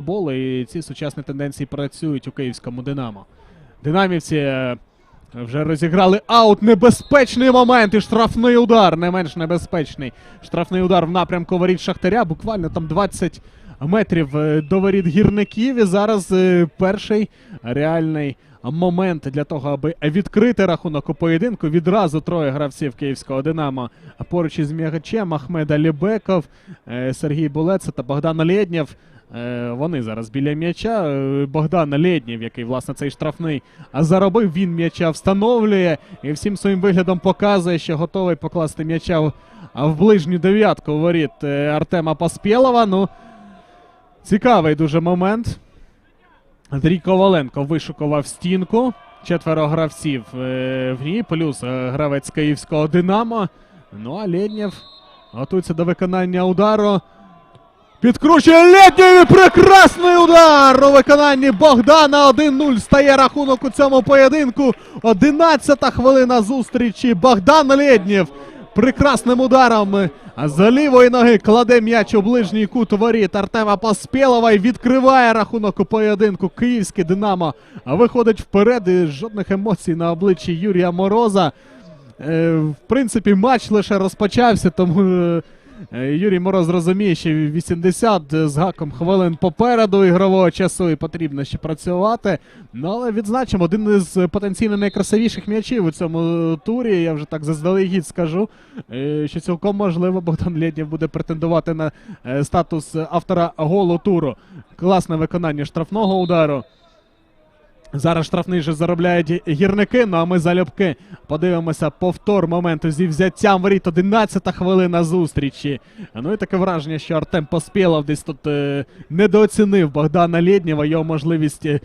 футболу, і ці сучасні тенденції працюють у київському Динамо. Динамівці е, вже розіграли аут. Небезпечний момент і штрафний удар. Не менш небезпечний. Штрафний удар в напрямку воріт Шахтаря. Буквально там 20 метрів е, до воріт гірників. І зараз е, перший реальний момент для того, аби відкрити рахунок у поєдинку. Відразу троє гравців київського Динамо поруч із м'ячем. Ахмед Алібеков, е, Сергій Булеца та Богдан Лєднєв. Е, Вони зараз біля м'яча. Е, Богдан Лєднєв, який власне цей штрафний заробив, він м'яча встановлює і всім своїм виглядом показує, що готовий покласти м'яча в, в ближню дев'ятку воріт е, Артема Паспєлова. Ну, цікавий дуже момент. Андрій Коваленко вишукував стінку. Четверо гравців в ній, плюс гравець київського Динамо. Ну а Лєднєв готується до виконання удару. Підкручує Лєднєв прекрасний удар у виконанні Богдана 1-0 стає рахунок у цьому поєдинку. 11-та хвилина зустрічі. Богдан Лєднєв прекрасним ударом з лівої ноги кладе м'яч у ближній кут воріт Артема Поспєлова і відкриває рахунок у поєдинку. Київське Динамо виходить вперед. І жодних емоцій на обличчі Юрія Мороза. Е, в принципі, матч лише розпочався, тому е, Юрій Мороз розуміє, що 80 з гаком хвилин попереду ігрового часу і потрібно ще працювати. Ну, але відзначимо, один із потенційно найкрасивіших м'ячів у цьому турі. Я вже так заздалегідь скажу, е, що цілком можливо Богдан Лєднєв буде претендувати на е, статус автора голу туру. Класне виконання штрафного удару. Зараз штрафний же заробляють гірники. Ну а ми залюбки подивимося повтор моменту зі взяттям воріт. 11 хвилина зустрічі. Ну і таке враження, що Артем Поспєлов десь тут е, недооцінив Богдана Лєднєва, його можливість е,